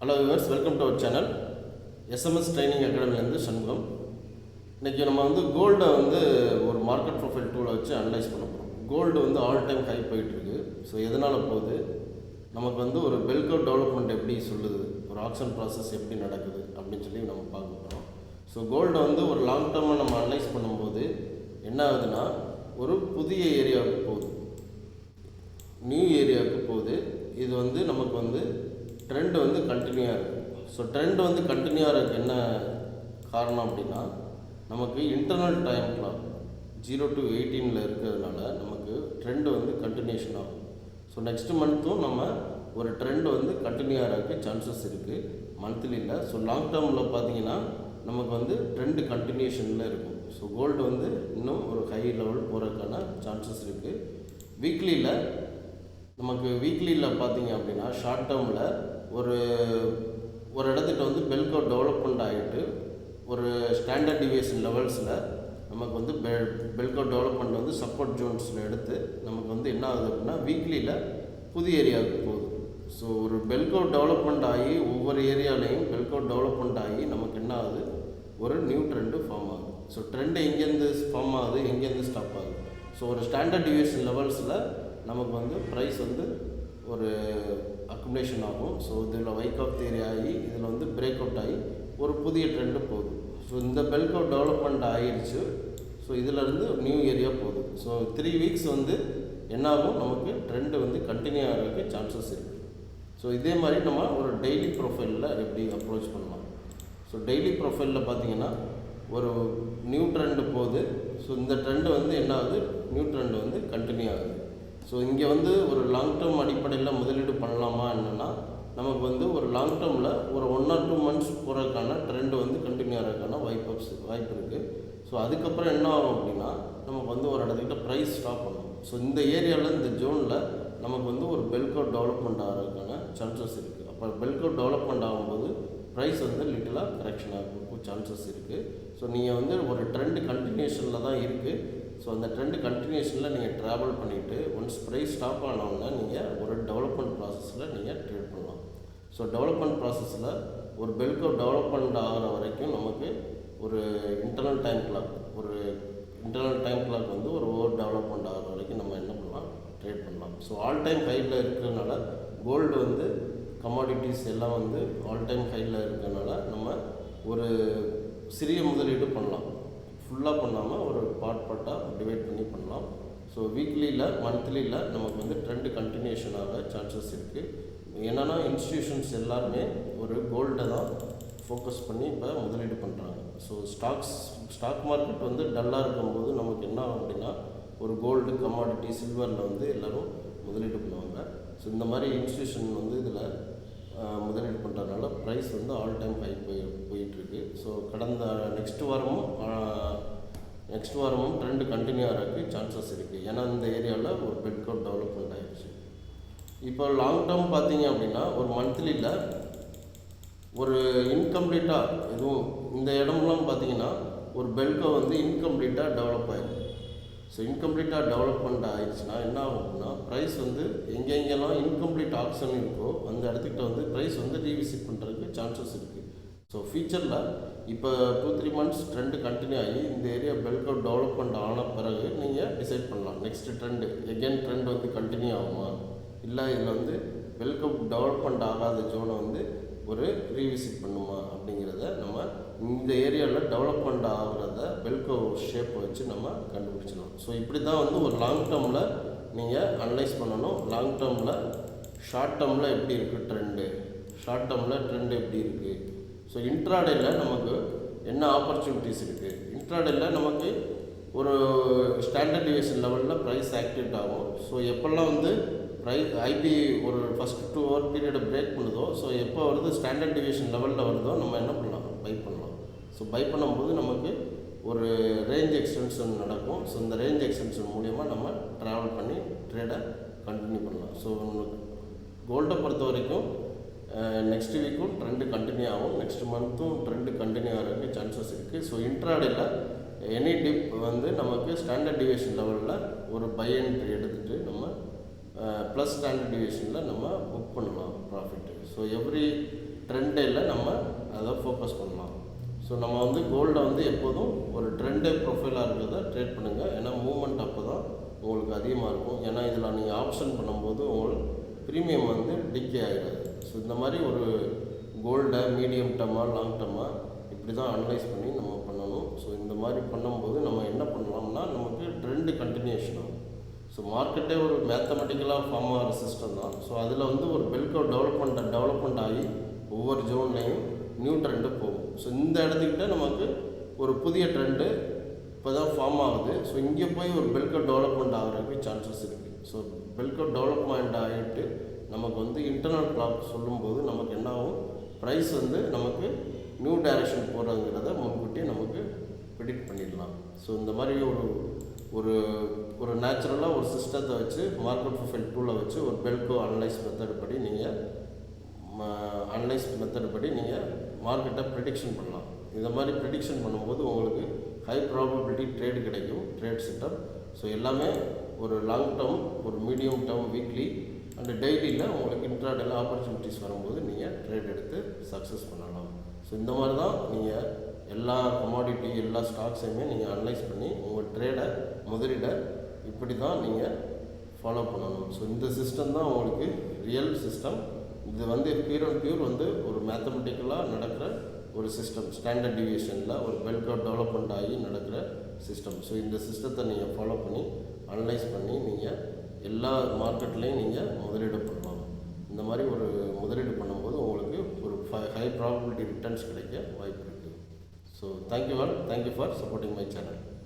Hello viewers welcome to our channel SMS training அகாடமிலேருந்து Shanmugam. இன்றைக்கி நம்ம வந்து கோல்டை வந்து ஒரு மார்க்கெட் ப்ரொஃபைல் டூலை வச்சு அனலைஸ் பண்ண போகிறோம் கோல்டு வந்து ஆல் டைம் ஹை போயிட்டுருக்கு ஸோ எதனால் போகுது? நமக்கு வந்து ஒரு பெல்கோ டெவலப்மெண்ட் எப்படி சொல்லுது? ஒரு ஆக்ஷன் ப்ராசஸ் எப்படி நடக்குது? அப்படின்னு சொல்லி நம்ம பார்க்க போகிறோம் ஸோ கோல்டை வந்து ஒரு லாங் டேர்மாக நம்ம அனலைஸ் பண்ணும்போது என்ன ஆகுதுன்னா ஒரு புதிய ஏரியாவுக்கு போகுது. நியூ ஏரியாவுக்கு போகுது. இது வந்து நமக்கு வந்து ட்ரெண்ட் வந்து கண்டினியூவாக இருக்குது ஸோ ட்ரெண்ட் வந்து கண்டினியூவாக இருக்கு என்ன காரணம் அப்படின்னா நமக்கு internal time clock zero to எயிட்டீனில் இருக்கிறதுனால நமக்கு ட்ரெண்ட் வந்து கண்டினியூஷன் ஆகும். ஸோ நெக்ஸ்ட் மந்த்தும் நம்ம ஒரு ட்ரெண்ட் வந்து கண்டினியூ ஆகிறதுக்கு சான்சஸ் இருக்குது மந்த்லியில் ஸோ லாங் டேர்மில் பார்த்தீங்கன்னா நமக்கு வந்து ட்ரெண்டு கண்டினியூஷனில் இருக்கும். ஸோ கோல்டு வந்து இன்னும் ஒரு ஹை லெவல் போகிறதுக்கான சான்சஸ் இருக்குது வீக்லியில் நமக்கு வீக்லியில் பார்த்தீங்க அப்படின்னா ஷார்ட் டேர்மில் ஒரு ஒரு இடத்துக்கு வந்து பெல்கோ டெவலப்மெண்ட் ஆகிட்டு ஒரு ஸ்டாண்டர்ட் டிவியேஷன் லெவல்ஸில் நமக்கு வந்து பெ பெல்கோ டெவலப்மெண்ட் வந்து சப்போர்ட் ஜோன்ஸில் எடுத்து நமக்கு வந்து என்ன ஆகுது அப்படின்னா வீக்லியில் புது ஏரியாவுக்கு போகுது. ஸோ ஒரு பெல்கோ டெவலப்மெண்ட் ஆகி ஒவ்வொரு ஏரியாலையும் பெல்கோ டெவலப்மெண்ட் ஆகி நமக்கு என்ன ஆகுது? ஒரு நியூ ட்ரெண்டு ஃபார்ம் ஆகுது. ஸோ ட்ரெண்டு எங்கேருந்து ஃபார்ம் ஆகுது? எங்கேருந்து ஸ்டாப் ஆகுது? ஸோ ஒரு ஸ்டாண்டர்ட் டிவியேஷன் லெவல்ஸில் நமக்கு வந்து ப்ரைஸ் வந்து ஒரு அக்குமுலேஷன் ஆகும். ஸோ இதில் வைக் ஆஃப் தேரி ஆகி இதில் வந்து பிரேக் அவுட் ஆகி ஒரு புதிய ட்ரெண்டு போகுது. ஸோ இந்த பெல்க் அவுட் டெவலப்மெண்ட் ஆகிடுச்சு ஸோ இதிலேருந்து நியூ ஏரியா போகுது. ஸோ த்ரீ வீக்ஸ் வந்து என்னாகும்? நமக்கு ட்ரெண்டு வந்து கண்டினியூ ஆகிறதுக்கு சான்சஸ் இருக்குது ஸோ இதே மாதிரி நம்ம ஒரு டெய்லி ப்ரொஃபைலில் எப்படி அப்ரோச் பண்ணலாம்? ஸோ டெய்லி ப்ரொஃபைலில் பார்த்தீங்கன்னா ஒரு நியூ ட்ரெண்டு போகுது. ஸோ இந்த ட்ரெண்டு வந்து என்ன ஆகுது நியூ ட்ரெண்டு வந்து கண்டினியூ ஆகுது. ஸோ இங்கே வந்து ஒரு லாங் டேர்ம் அடிப்படையில் முதலீடு பண்ணலாமா என்னென்னா நமக்கு வந்து ஒரு லாங் டேர்மில் ஒரு ஒன் ஆர் டூ மந்த்ஸ் போகிறதுக்கான ட்ரெண்டு வந்து கண்டினியூ ஆகிறதுக்கான வாய்ப்பு வாய்ப்பு இருக்குது ஸோ அதுக்கப்புறம் என்ன ஆகும் அப்படின்னா நமக்கு வந்து ஒரு இடத்துக்கிட்ட ப்ரைஸ் ஸ்டாப் பண்ணும் ஸோ இந்த ஏரியாவில் இந்த ஜோனில் நமக்கு வந்து ஒரு பெல்கோ டெவலப்மெண்ட் ஆகிறதுக்கான சான்சஸ் இருக்குது அப்போ பெல்கோ டெவலப்மெண்ட் ஆகும்போது ப்ரைஸ் வந்து லிட்டிலாக கரெக்ஷன் ஆகும் சான்சஸ் இருக்குது ஸோ நீங்கள் வந்து ஒரு ட்ரெண்டு கண்டினியூஷனில் தான் இருக்குது ஸோ அந்த ட்ரெண்டு கண்டினியூஷனில் நீங்கள் ட்ராவல் பண்ணிவிட்டு ஒன்ஸ் ப்ரைஸ் ஸ்டாப் ஆனவங்க நீங்கள் ஒரு டெவலப்மெண்ட் ப்ராசஸில் நீங்கள் ட்ரேட் பண்ணலாம். ஸோ டெவலப்மெண்ட் ப்ராசஸில் ஒரு பெல்கோ டெவலப்மெண்ட் ஆகிற வரைக்கும் நமக்கு ஒரு இன்டர்னல் டைம் கிளாக் ஒரு இன்டர்னல் டைம் கிளாக் வந்து ஒரு ஓவர் டெவலப்மெண்ட் ஆகிற வரைக்கும் நம்ம என்ன பண்ணலாம் ட்ரேட் பண்ணலாம். ஸோ ஆல் டைம் ஹையில் இருக்கிறதுனால கோல்டு வந்து கமாடிட்டிஸ் எல்லாம் வந்து ஆல் டைம் ஹையில் இருக்கிறதுனால நம்ம ஒரு சிறிய முதலீடு பண்ணலாம். ஃபுல்லாக பண்ணாமல் ஒரு பார்ட் பார்ட்டாக டிவைட் பண்ணி பண்ணலாம். ஸோ வீக்லியில் மந்த்லியில் நமக்கு வந்து ட்ரெண்டு கண்டினியூஷன் ஆக சான்சஸ் இருக்குது என்னென்னா இன்ஸ்டியூஷன்ஸ் எல்லாருமே ஒரு கோல்டை தான் ஃபோக்கஸ் பண்ணி இப்போ முதலீடு பண்ணுறாங்க ஸோ ஸ்டாக்ஸ் ஸ்டாக் மார்க்கெட் வந்து டல்லாக இருக்கும்போது நமக்கு என்ன ஆகும் அப்படின்னா ஒரு கோல்டு கமாடிட்டி சில்வரில் வந்து எல்லோரும் முதலீடு பண்ணுவாங்க. ஸோ இந்த மாதிரி இன்ஸ்டியூஷன் வந்து இதில் முதலீடு பண்ணுறதுனால ப்ரைஸ் வந்து ஆல் டைம் ஹை போய் போயிட்டுருக்கு. ஸோ கடந்த நெக்ஸ்ட் வாரமும் நெக்ஸ்ட் வாரமும் ட்ரெண்டு கண்டினியூ ஆகிறதுக்கு சான்சஸ் இருக்குது ஏன்னா இந்த ஏரியாவில் ஒரு பெட் கவுட் டெவலப்மெண்ட் ஆகிடுச்சு இப்போ லாங் டேர்ம் பார்த்தீங்க அப்படின்னா ஒரு மந்த்லியில் ஒரு இன்கம்ப்ளீட்டாக எதுவும் இந்த இடம்லாம் பார்த்தீங்கன்னா ஒரு பெல்கோ வந்து இன்கம்ப்ளீட்டாக டெவலப் ஆகிருக்கு ஸோ இன்கம்ப்ளீட்டாக டெவலப்மெண்ட் ஆயிடுச்சுன்னா என்ன ஆகும் அப்படின்னா ப்ரைஸ் வந்து எங்கெங்கெல்லாம் இன்கம்ப்ளீட் ஆப்ஷன் இருக்கோ அந்த இடத்துக்கிட்ட வந்து ப்ரைஸ் வந்து ரீவிசிட் பண்ணுறதுக்கு சான்சஸ் இருக்குது ஸோ ஃபியூச்சரில் இப்போ two three months trend continue ஆகி இந்த ஏரியா பெல்கோ டெவலப்மெண்ட் ஆன பிறகு நீங்கள் டிசைட் பண்ணலாம். நெக்ஸ்ட் ட்ரெண்டு எகெயின் ட்ரெண்ட் வந்து கண்டினியூ ஆகுமா? இல்லை இதில் வந்து பெல்கோ டெவலப்மெண்ட் ஆகாத ஜோனை வந்து ஒரு ரீவிசிட் பண்ணுமா? அப்படிங்கிறத நம்ம இந்த ஏரியாவில் டெவலப்மெண்ட் ஆகிறத பெல்கோ ஷேப் வச்சு நம்ம கண்டுபிடிச்சிடலாம். ஸோ இப்படி தான் வந்து ஒரு லாங் டேர்மில் நீங்கள் அனலைஸ் பண்ணணும். லாங் டேர்மில் ஷார்ட் டேர்மில் எப்படி இருக்குது ட்ரெண்டு ஷார்ட் டேர்மில் ட்ரெண்டு எப்படி இருக்குது ஸோ இன்ட்ராடேயில் நமக்கு என்ன ஆப்பர்ச்சுனிட்டிஸ் இருக்குது இன்ட்ராடேயில் நமக்கு ஒரு ஸ்டாண்டர்ட் டிவிஷன் லெவலில் ப்ரைஸ் ஆக்டிவேட் ஆகும். ஸோ எப்போல்லாம் வந்து ப்ரை ஐபி ஒரு ஃபஸ்ட் டூ ஹவர் பீரியடை பிரேக் பண்ணுதோ ஸோ எப்போ வருது ஸ்டாண்டர்ட் டிவிஷன் லெவலில் வருதோ நம்ம என்ன பண்ணலாம்? பை பண்ணலாம். ஸோ பை பண்ணும்போது நமக்கு ஒரு ரேஞ்ச் எக்ஸ்டென்ஷன் நடக்கும். ஸோ இந்த ரேஞ்ச் எக்ஸ்டென்ஷன் மூலிமா நம்ம ட்ராவல் பண்ணி ட்ரேடை கண்டினியூ பண்ணலாம். ஸோ கோல்டை பொறுத்த வரைக்கும் நெக்ஸ்ட் வீக்கும் ட்ரெண்டு கண்டினியூ ஆகும். நெக்ஸ்ட் மந்த்தும் ட்ரெண்டு கண்டினியூ ஆகிறதுக்கு சான்சஸ் இருக்குது ஸோ இன்ட்ராடேயில் எனி டிப் வந்து நமக்கு ஸ்டாண்டர்ட் டிவிஷன் லெவலில் ஒரு பை என்ட்ரி எடுத்துகிட்டு நம்ம ப்ளஸ் ஸ்டாண்டர்ட் டிவியேஷனில் நம்ம புக் பண்ணலாம் ப்ராஃபிட்டு ஸோ எவ்ரி ட்ரெண்டில் நம்ம அதை ஃபோக்கஸ் பண்ணலாம். ஸோ நம்ம வந்து கோல்டை வந்து எப்போதும் ஒரு ட்ரெண்டே ப்ரொஃபைலாக இருக்கிறத ட்ரேட் பண்ணுங்கள் ஏன்னா மூமெண்ட் அப்போ தான் உங்களுக்கு அதிகமாக இருக்கும். ஏன்னா இதில் நீங்கள் ஆப்ஷன் பண்ணும்போது உங்களுக்கு ப்ரீமியம் வந்து டிக்கே ஆகிடாது ஸோ இந்த மாதிரி ஒரு கோல்டை மீடியம் டம்மாக லாங் டம்மாக இப்படி தான் அனலைஸ் பண்ணி நம்ம பண்ணணும். ஸோ இந்த மாதிரி பண்ணும்போது நம்ம என்ன பண்ணலாம்னா நமக்கு ட்ரெண்டு கண்டினியூஷன் ஆகும். ஸோ மார்க்கெட்டே ஒரு மேத்தமெட்டிக்கலாக ஃபார்ம் ஆகிற சிஸ்டம் தான். ஸோ அதில் வந்து ஒரு பெல்கோ டெவலப்மெண்ட் டெவலப்மெண்ட் ஆகி ஒவ்வொரு ஜோன்லேயும் நியூ ட்ரெண்டு போகும். ஸோ இந்த இடத்துக்கிட்ட நமக்கு ஒரு புதிய ட்ரெண்டு இப்போ தான் ஃபார்ம் ஆகுது. ஸோ இங்கே போய் ஒரு பெல்கோ டெவலப்மெண்ட் ஆகிறதுக்கு சான்சஸ் இருக்குது ஸோ பெல்கோ டெவலப்மெண்ட் ஆகிட்டு நமக்கு வந்து இன்டர்னல் கிளாக் சொல்லும்போது நமக்கு என்ன ஆகும் ப்ரைஸ் வந்து நமக்கு நியூ டைரக்ஷன் போகிறதுங்கிறத முன்கூட்டியே நமக்கு ப்ரிடிக்ட் பண்ணிடலாம். ஸோ இந்த மாதிரி ஒரு ஒரு ஒரு நேச்சுரலாக ஒரு சிஸ்டத்தை வச்சு மார்க்கெட் ப்ரொஃபைல் டூலை வச்சு ஒரு பெல்கோ அனலைஸ் மெத்தட் படி நீங்கள் அனலைஸ் மெத்தட் படி நீங்கள் மார்க்கெட்டை ப்ரிடிக்ஷன் பண்ணலாம். இந்த மாதிரி ப்ரிடிக்ஷன் பண்ணும்போது உங்களுக்கு ஹை ப்ராபபிலிட்டி ட்ரேடு கிடைக்கும் ட்ரேட் செட்டப் ஸோ எல்லாமே ஒரு லாங் டேர்ம் ஒரு மீடியம் டேர்ம் வீக்லி அண்ட் டெய்லியில் உங்களுக்கு இன்ட்ராடேல ஆப்பர்ச்சுனிட்டிஸ் வரும்போது நீங்கள் ட்ரேட் எடுத்து சக்ஸஸ் பண்ணலாம். ஸோ இந்த மாதிரி தான் நீங்கள் எல்லா கமாடிட்டி எல்லா ஸ்டாக்ஸையுமே நீங்கள் அனலைஸ் பண்ணி உங்கள் ட்ரேடை முதலீடை இப்படி தான் நீங்கள் ஃபாலோ பண்ணணும். ஸோ இந்த சிஸ்டம் தான் உங்களுக்கு ரியல் சிஸ்டம் இது வந்து பியூர் அண்ட் பியூர் வந்து ஒரு மேத்தமெட்டிக்கலாக நடக்கிற ஒரு சிஸ்டம் ஸ்டாண்டர்ட் டிவியேஷனில் ஒரு பெல்கவுட் டெவலப்மெண்ட் ஆகி நடக்கிற சிஸ்டம் ஸோ இந்த சிஸ்டத்தை நீங்கள் ஃபாலோ பண்ணி அனலைஸ் பண்ணி நீங்கள் எல்லா மார்க்கெட்லேயும் நீங்கள் முதலீடு பண்ணலாம். இந்த மாதிரி ஒரு முதலீடு பண்ணும்போது உங்களுக்கு ஒரு ஹை ப்ராபபிலிட்டி ரிட்டர்ன்ஸ் கிடைக்க வாய்ப்பு So thank you all. Thank you for supporting my channel.